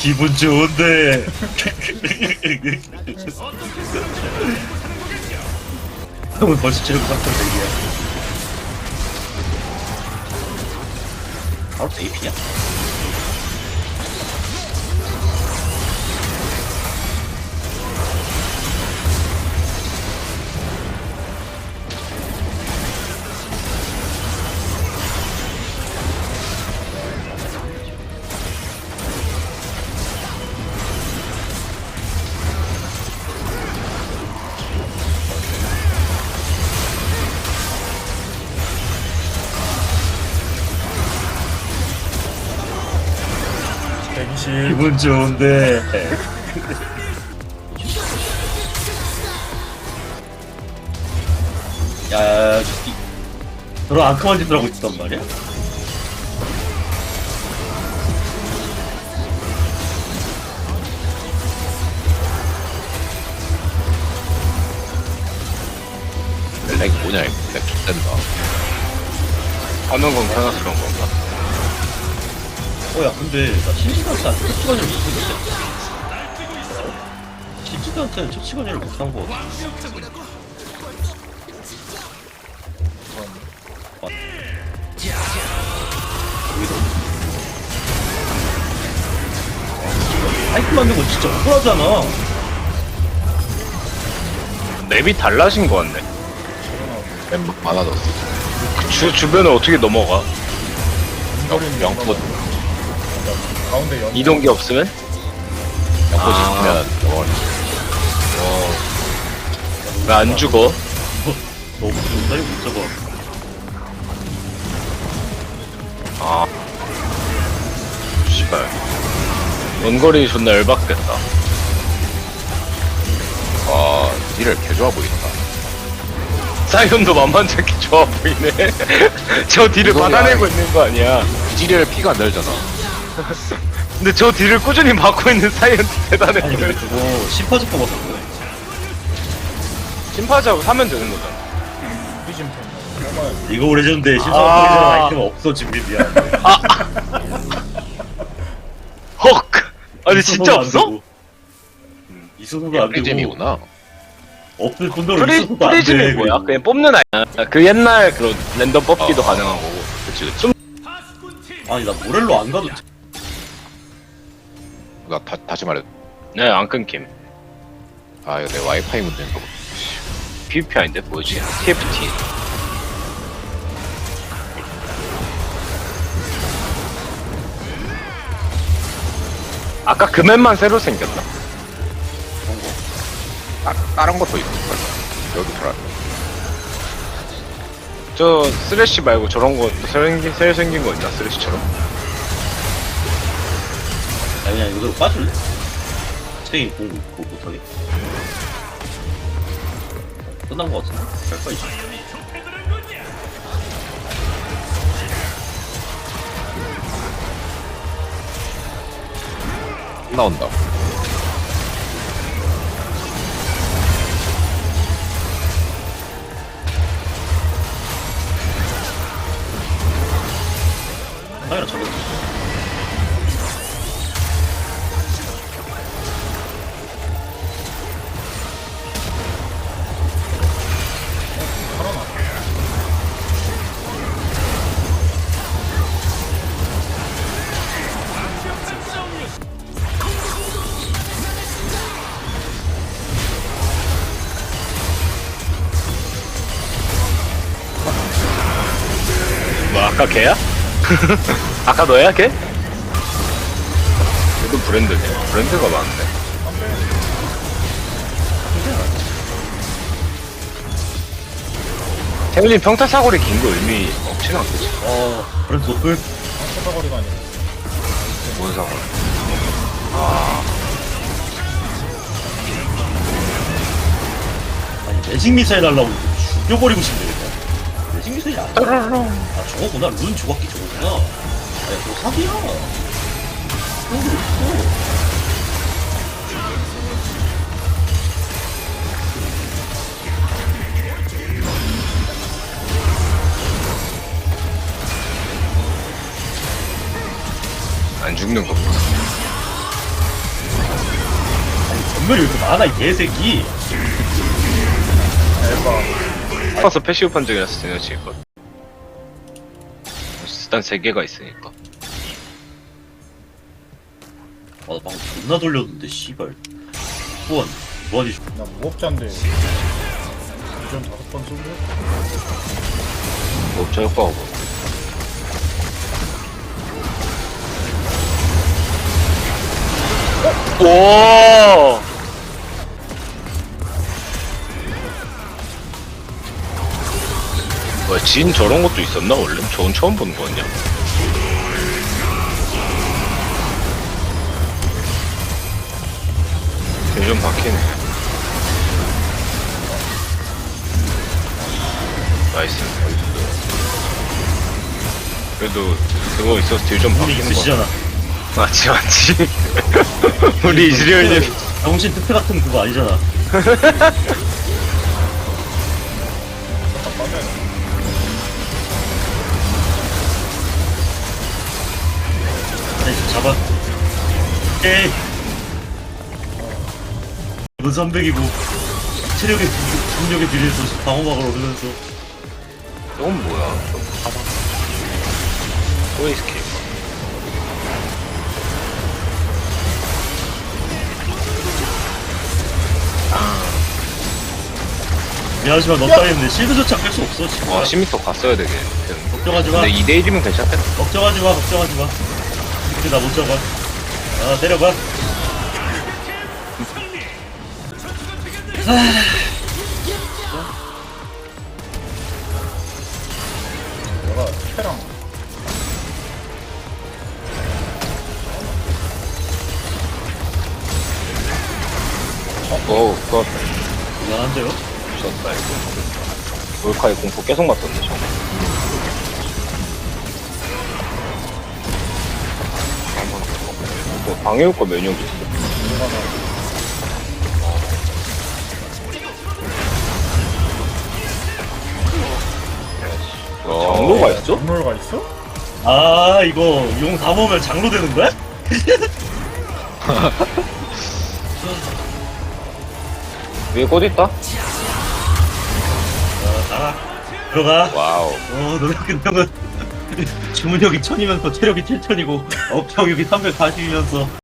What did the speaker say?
기분 좋은데. 형은 벌써 체력 깜짝 얘기야. 바로 세이피냐? 기분 좋은데. 야, 이, 저런 앙큼한 짓을 하고 있단 말이야? 렉 뭐냐 이거 렉 X된다 하는 건 켜놔서 그런 건가? 어, 야, 근데, 나 않게 첫 시간을 못했는데? 않게 첫 시간을 못한 거 같아. 파이프 만든 거 진짜 억울하잖아. 맵이 달라진 거 같네 맵 많아졌어 그 주, 주변에 어떻게 넘어가? 영, 영포 가운데 연 이동기 없으면? 아. 왜 안 죽어? 너무 못하게 못 잡아. 아 씨발 원거리 존나 열받겠다 아 딜을 개 좋아 보인다 사이온도 만만치 않게 좋아 보이네 저 딜을. 받아내고 있는 거 아니야 딜을 피가 안 달잖아. 근데 저 딜을 꾸준히 받고 있는 사이언트 대단해 아니, 근데 그거 심파즈퍼 같은 거야. 심파자고 사면 되는 거잖아 이거 오래 전인데 신상 아. 포기전 아이템 없어 지금 미안. 헉 아니 진짜 없어? 있어서도 안 되고 프리즘이구나. 없을 뿐더러 프리, 있어서도 안 돼. 프리즘이 뭐야? 그냥 뽑는 아이야 그 옛날 그런 랜덤 뽑기도 어. 가능한 거고 그치 그치. 좀 아니 나 모렐로 안 가도 나 다, 다시 말해. 네, 안 끊김 아 이거 내 와이파이 문제인가 보다. PVP 아닌데 뭐지? TFT 아까 그 맵만 새로 생겼나? 아, 다른 것도 있을 거야. 여기 돌아. 저 쓰레쉬 말고 저런 거 새로 생긴, 새로 생긴 거 있나? 쓰레쉬처럼? 아니 그냥 이거로 빠질래? 책이 공부 그거 못하게 끝난 거 같은데? 갈 거야 이제 나온다. 아까 걔야? 아까 너야 걔? 얘도 브랜드네 브랜드가 많은데 태훈님 평타 사거리 긴 거 의미 없진 않겠지 어 그래도 그 쳐다거리가 아니라 뭔 상관? 아니 매직 미사일 하려고 죽여버리고 싶네 튕기는 게안 따라아 저거구나. 룬 조각기 저거구나. 아야 저거 사기야. 안 죽는 거 봐. 아니 전멸이 왜 이렇게 많아 이 개새끼? 대박. 바. 파서 패시브 판정이라서 시너지 있거 일단 세 개가 있으니까. 아나 방금 존나 돌렸는데 씨발 후원 무한이 나 무법자인데. 이전 다섯 번 쏘고. 뭐 어쩔 거 하고. 와! 야, 진 저런 것도 있었나, 원래? 저건 처음 보는 거 아니야? 딜좀 박히네. 나이스. 그래도 그거 있어서 딜좀 눈이 박히는 거. 있으시잖아 맞지 맞지 우리 이즈리얼님 정신 특패 같은 그거 아니잖아 잡아. 에이. 이건 300이고 체력의 비- 중력에 비례해서 방어막을 오르면서 저건 뭐야? 저 사방 소이 스킬. 미안하지만 너 따위는 내 실드조차 뺄 수 없어 지금. 와 10m 갔어야 되게. 걱정하지 마. 근데 2대 1이면 괜찮겠다. 걱정하지 마 걱정하지 마 이렇게 나못 잡아. 아 내려봐 내가. 어우 그거 미안한데요? 미쳤다 이거 몰카의 공포 계속 맞던데 저거 뭐 방해효과 면역이 있어 어, 장로가 있어? 박물가 있어? 아 이거 용 다 모으면 장로 되는 거야? 위에 꽃 있다? 아 가라 들어가 와우 어 너네 형은 주문력이 1000이면서 체력이 7000이고 업력이 340이면서